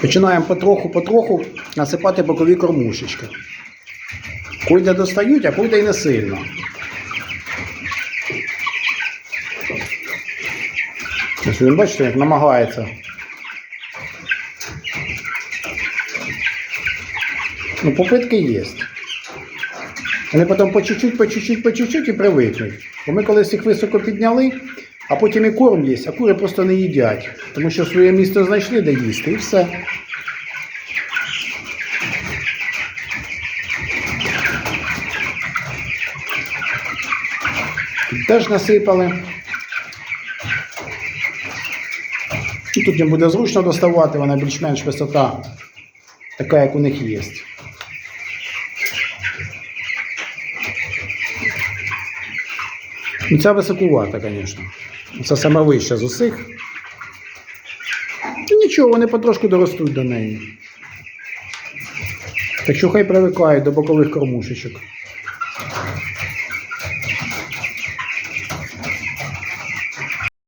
Починаємо потроху-потроху насипати бокові кормушечки. Куйде достають, а куйде й не сильно. Ось бачите, як намагається. Ну, попитки є. Вони потім по чуть-чуть, по чуть-чуть, по чуть-чуть і привикнуть. Бо ми колись їх високо підняли, а потім і корм є, а кури просто не їдять. Тому що своє місце знайшли, де їсти, і все. Теж насипали. І тут їм буде зручно доставати, вона більш-менш висота така, як у них є. Ну, Ця високувата, звісно. Це сама вища з усіх. І нічого, вони потрошку доростуть до неї. Так що хай привикають до бокових кормушечок.